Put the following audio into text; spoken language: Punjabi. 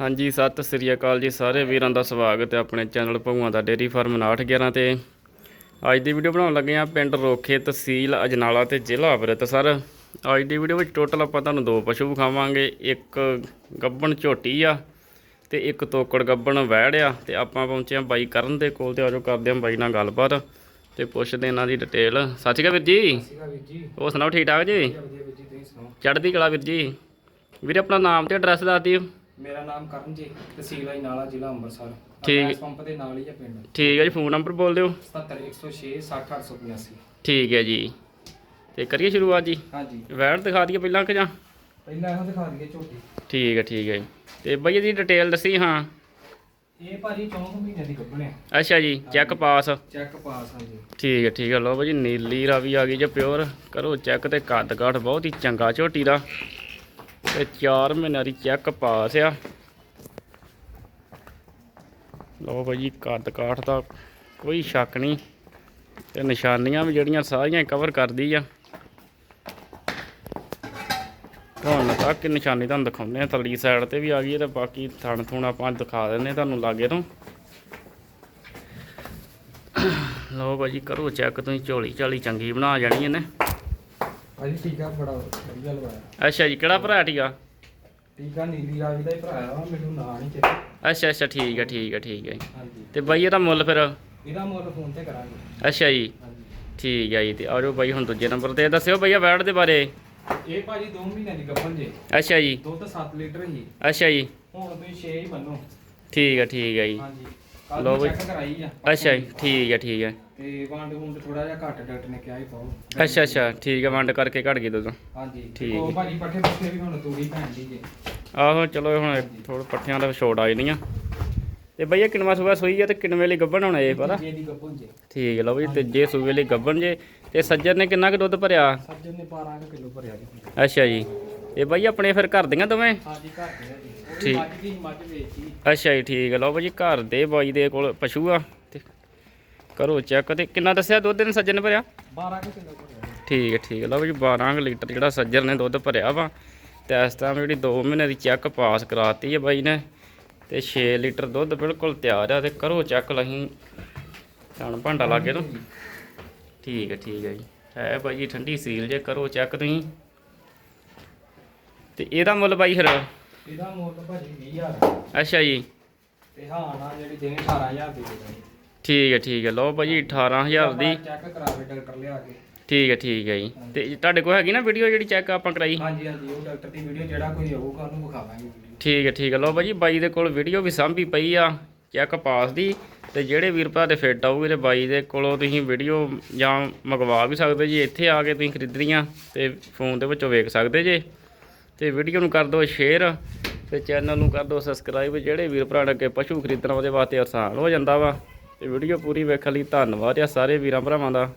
ਹਾਂਜੀ ਸਤਿ ਸ੍ਰੀ ਅਕਾਲ ਜੀ ਸਾਰੇ ਵੀਰਾਂ ਦਾ ਸਵਾਗਤ ਹੈ ਆਪਣੇ ਚੈਨਲ ਭਗਵਾਨ ਦਾ ਡੇਰੀ ਫਾਰਮ 911 ਤੇ। ਅੱਜ ਦੀ ਵੀਡੀਓ ਬਣਾਉਣ ਲੱਗੇ ਆ ਪਿੰਡ ਰੋਖੇ ਤਹਿਸੀਲ ਅਜਨਾਲਾ ਤੇ ਜ਼ਿਲ੍ਹਾ ਅੰਮ੍ਰਿਤਸਰ। ਅੱਜ ਦੀ ਵੀਡੀਓ ਵਿੱਚ ਟੋਟਲ ਆਪਾਂ ਤੁਹਾਨੂੰ ਦੋ ਪਸ਼ੂ ਵਿਖਾਵਾਂਗੇ ਇੱਕ ਗੱਬਣ ਝੋਟੀ ਆ ਤੇ ਇੱਕ ਤੋਕੜ ਗੱਬਣ ਵੈੜ ਆ ਤੇ ਆਪਾਂ ਪਹੁੰਚੇ ਆ ਬਾਈ ਕਰਨ ਦੇ ਕੋਲ ਤੇ ਆਜੋ ਕਰਦੇ ਆ ਬਾਈ ਨਾਲ ਗੱਲਬਾਤ ਤੇ ਪੁੱਛਦੇ ਇਹਨਾਂ ਦੀ ਡਿਟੇਲ ਸਤਿ ਸ਼੍ਰੀ ਅਕਾਲ ਵੀਰ ਜੀ। ਉਹ ਸੁਣਾਓ ਠੀਕ ਠਾਕ ਜੀ? ਚੜ੍ਹਦੀ ਕਲਾ ਵੀਰ ਜੀ। ਵੀਰੇ ਆਪਣਾ ਨਾਮ ਤੇ ਐਡਰੈਸ ਦੱਸ ਦਿਓ। ਮੇਰਾ ਨਾਮ ਕਰਨ ਜੀ ਤਹਿਸੀਲ ਆਈ ਨਾਲਾ ਜ਼ਿਲ੍ਹਾ ਅੰਮ੍ਰਿਤਸਰ। ਠੀਕ। ਅਗੈਸ ਪੰਪ ਦੇ ਨਾਲ ਹੀ ਹੈ ਪਿੰਡ। ਠੀਕ ਹੈ ਜੀ ਫੋਨ ਨੰਬਰ ਬੋਲ ਦਿਓ। 70106 60882 ਠੀਕ ਹੈ ਜੀ। ਤੇ ਕਰੀਏ ਸ਼ੁਰੂਆਤ ਜੀ? ਹਾਂਜੀ ਵੈੜ ਦਿਖਾ ਦਈਏ ਪਹਿਲਾਂ ਕਿ ਜਾਂ? ਪਹਿਲਾਂ ਇਹੋ ਦਿਖਾ ਦਈਏ ਝੋਟੀ। ਠੀਕ ਹੈ ਠੀਕ ਹੈ ਜੀ। ਤੇ ਬਈ ਇਹਦੀ ਡਿਟੇਲ ਦੱਸੀ ਹਾਂ। ਇਹ ਭਾਜੀ 4 ਮਹੀਨੇ ਦੀ ਗੱਭਣੇ ਅੱਛਾ ਜੀ ਚੈੱਕ ਪਾਸ ਚੈੱਕ ਪਾਸ ਹਾਂਜੀ ਠੀਕ ਹੈ ਠੀਕ ਹੈ ਲਓ ਬਾਈ ਨੀਲੀ ਰਾਵੀ ਆ ਗਈ ਜੇ ਪਿਓਰ ਕਰੋ ਚੈੱਕ ਤੇ ਕੱਦ ਕਾਠ ਬਹੁਤ ਹੀ ਚੰਗਾ ਝੋਟੀ ਦਾ। ਤੇ 4 ਮਹੀਨਿਆਂ ਦੀ ਚੈੱਕ ਪਾਸ ਆ। ਲਓ ਬਾਈ ਜੀ, ਕੱਦ ਕਾਠ ਦਾ ਕੋਈ ਸ਼ੱਕ ਨਹੀਂ। ਤੇ ਨਿਸ਼ਾਨੀਆਂ ਵੀ ਜਿਹੜੀਆਂ ਸਾਰੀਆਂ ਕਵਰ ਕਰਦੀ ਆ। ਹੁਣ ਤੱਕ ਨਿਸ਼ਾਨੀ ਤੁਹਾਨੂੰ ਦਿਖਾਉਂਦੇ ਆ ਤਲੀ ਸਾਈਡ ਤੇ ਵੀ ਆ ਗਈ ਹੈ ਤੇ ਬਾਕੀ ਥਣ ਥੁਣ ਆਪਾਂ ਦਿਖਾ ਦਿੰਦੇ ਤੁਹਾਨੂੰ ਲਾਗੇ ਤੋਂ। ਲਓ ਭਾਜੀ ਕਰੋ ਚੈੱਕ ਤੁਸੀਂ ਝੋਲੀ ਝਾਲੀ ਚੰਗੀ ਬਣਾ ਜਾਣੀ ਇਹਨੇ। ਭਾਜੀ ਟੀਕਾ ਬੜਾ ਵਧੀਆ ਲਵਾਇਆ। ਅੱਛਾ ਜੀ ਕਿਹੜਾ ਭਰਾ ਟੀਕਾ? ਟੀਕਾ ਨੀਲੀ ਰਾਵੀ ਦਾ ਹੀ ਭਰਾਇਆ ਵਾ ਮੈਨੂੰ ਨਾਂ ਨਹੀਂ ਚੇਤਾ ਅੱਛਾ ਅੱਛਾ ਠੀਕ ਹੈ ਠੀਕ ਹੈ ਠੀਕ ਹੈ ਜੀ। ਹਾਂਜੀ। ਤੇ ਬਾਈ ਇਹਦਾ ਮੁੱਲ ਫਿਰ? ਇਹਦਾ ਮੁੱਲ ਫੋਨ ਤੇ ਕਰਾਂਗੇ। ਅੱਛਾ ਜੀ। ਹਾਂਜੀ। ਠੀਕ ਹੈ ਜੀ ਤੇ ਆਜੋ ਬਾਈ ਹੁਣ ਦੂਜੇ ਨੰਬਰ ਤੇ। ਦੱਸਿਓ ਭਈਆ ਵੈਟ ਦੇ ਬਾਰੇ। ਇਹ ਭਾਜੀ 2 ਮਹੀਨੇ ਦੀ ਗੱਭਣ ਜੇ। ਅੱਛਾ ਜੀ। ਦੁੱਧ 7 ਲੀਟਰ ਹੀ। ਅੱਛਾ ਜੀ। ਹੁਣ ਤੁਸੀਂ 6 ਹੀ ਮੰਨੋ ਠੀਕ ਹੈ ਠੀਕ ਹੈ ਜੀ। ਹਾਂਜੀ। ਲਓ ਬਈ। ਚੈੱਕ ਕਰਾਈ ਆ। ਅੱਛਾ ਜੀ ਠੀਕ ਹੈ ਠੀਕ ਹੈ ਤੇ ਵੰਡ ਵੁੰਡ ਥੋੜਾ ਜਿਹਾ ਘੱਟ ਡਾਕਟਰ ਨੇ ਕਿਹਾ ਹੀ ਪਾਓ ਅੱਛਾ ਅੱਛਾ ਠੀਕ ਹੈ ਵੰਡ ਕਰਕੇ ਘਟ ਗਈ ਦੁੱਧ ਹਾਂਜੀ ਠੀਕ ਉਹ ਹੈ। ਭਾਜੀ ਪੱਠੇ ਪੱਠੇ ਵੀ ਹੁਣ ਤੂੜੀ ਭੈਣ ਦੀ ਜੇ। ਆਹੋ ਚਲੋ ਹੁਣ ਥੋੜਾ ਪੱਠਿਆਂ ਦਾ ਛੋੜ ਆ ਜਾਣੀਆਂ ਤੇ ਬਈਆ ਕਿੰਨਵਾ ਸੂਆ ਸੋਈ ਆ ਤੇ ਕਿੰਨਵੇਂ ਲਈ ਗੱਭਣ ਹੋਣਾ ਇਹ ਪਤਾ? ਜੇ ਦੀ ਜੇ। ਠੀਕ ਹੈ ਲਓ ਵੀ ਤੀਜੇ ਸੂਏ ਲਈ ਗੱਭਣ ਜੇ। ਤੇ ਸੱਜਰ ਨੇ ਕਿੰਨਾ ਕੁ ਦੁੱਧ ਭਰਿਆ? ਸੱਜਣ ਨੇ 12 ਕਿਲੋ ਭਰਿਆ ਜੀ। ਅੱਛਾ ਜੀ। ਇਹ ਬਾਈ ਆਪਣੇ ਫਿਰ ਘਰ ਦੀਆਂ ਦੋਵੇਂ? ਹਾਂਜੀ ਘਰ ਜੀ। ਠੀਕ। ਮੱਝ ਦੀ ਮੱਝ ਵੇਚੀ। ਅੱਛਾ ਜੀ ਠੀਕ ਹੈ ਲਓ ਬਾਈ ਘਰ ਦੇ ਬਾਈ ਦੇ ਕੋਲ ਪਸ਼ੂ ਆ। ਤੇ ਕਰੋ ਚੈੱਕ। ਤੇ ਕਿੰਨਾ ਦੱਸਿਆ ਦੁੱਧ ਨੇ ਸੱਜਰ ਨੇ ਭਰਿਆ? 12 ਕੁ ਕਿਲੋ ਭਰਿਆ। ਠੀਕ ਹੈ ਠੀਕ ਹੈ ਲਓ ਬਾਈ ਜੀ 12 ਕੁ ਲੀਟਰ ਜਿਹੜਾ ਸੱਜਰ ਨੇ ਦੁੱਧ ਭਰਿਆ ਵਾ। ਤੇ ਇਸ ਟਾਈਮ ਜਿਹੜੀ 2 ਮਹੀਨੇ ਦੀ ਚੈੱਕ ਪਾਸ ਕਰਾਤੀ ਹੈ ਬਾਈ ਨੇ। ਤੇ 6 ਲੀਟਰ ਦੁੱਧ ਬਿਲਕੁਲ ਤਿਆਰ ਆ। ਤੇ ਕਰੋ ਚੈੱਕ ਲਹੀਂ। ਹੁਣ ਭਾਂਡਾ ਲਾਗੇ ਤੋਂ ਠੀਕ ਹੈ ਠੀਕ ਹੈ ਜੀ। ਹੈ ਬਾਈ ਜੀ ਠੰਡੀ ਸੀਲ ਜੇ ਕਰੋ ਚੈੱਕ ਤੁਸੀਂ। ਤੇ ਇਹਦਾ ਮੁੱਲ ਬਾਈ ਫਿਰ? ਇਹਦਾ ਮੁੱਲ ਭਾਜੀ 20000 ਅੱਛਾ ਜੀ। ਤੇ ਹਾਂ ਨਾ ਜਿਹੜੀ ਦੇਣੀ 18000 ਦੀ ਠੀਕ ਹੈ ਠੀਕ ਹੈ। ਲਓ ਭਾਜੀ 18000 ਦੀ। ਚੈੱਕ ਕਰਾਵੇ ਡਾਕਟਰ ਲਿਆ ਕੇ। ਠੀਕ ਹੈ ਠੀਕ ਹੈ ਜੀ। ਤੇ ਤੁਹਾਡੇ ਕੋਲ ਹੈਗੀ ਨਾ ਵੀਡੀਓ ਜਿਹੜੀ ਚੈੱਕ ਆਪਾਂ ਕਰਾਈ? ਹਾਂਜੀ ਹਾਂਜੀ ਉਹ ਡਾਕਟਰ ਦੀ ਵੀਡੀਓ ਜਿਹੜਾ ਕੋਈ ਆਊਗਾ ਉਹਨੂੰ ਵਿਖਾਵਾਂਗੇ ਠੀਕ ਹੈ ਠੀਕ ਹੈ। ਲਓ ਭਾਜੀ ਬਾਈ ਦੇ ਕੋਲ ਵੀਡੀਓ ਵੀ ਸਾਂਭੀ ਪਈ ਆ ਚੈੱਕ ਪਾਸ ਦੀ। ਤੇ ਜਿਹੜੇ ਵੀਰ ਭਰਾ ਦੇ ਫਿੱਟ ਆਊਗੇ ਤੇ ਬਾਈ ਦੇ ਕੋਲੋਂ ਤੁਸੀਂ ਵੀਡੀਓ ਜਾਂ ਮੰਗਵਾ ਵੀ ਸਕਦੇ ਜੀ। ਇੱਥੇ ਆ ਕੇ ਤੁਸੀਂ ਖਰੀਦਣੀਆਂ ਤੇ ਫੋਨ ਦੇ ਵਿੱਚੋਂ ਵੇਖ ਸਕਦੇ ਜੇ। ਤੇ ਵੀਡੀਓ ਨੂੰ ਕਰ ਦਿਓ ਸ਼ੇਅਰ ਤੇ ਚੈਨਲ ਨੂੰ ਕਰ ਦਿਓ ਸਬਸਕ੍ਰਾਈਬ ਜਿਹੜੇ ਵੀਰ ਭਰਾ ਨੇ ਅੱਗੇ ਪਸ਼ੂ ਖਰੀਦਣਾ ਉਹਦੇ ਵਾਸਤੇ ਆਸਾਨ ਹੋ ਜਾਂਦਾ ਵਾ। ਤੇ ਵੀਡੀਓ ਪੂਰੀ ਵੇਖਣ ਲਈ ਧੰਨਵਾਦ ਆ ਸਾਰੇ ਵੀਰਾਂ ਭਰਾਵਾਂ ਦਾ।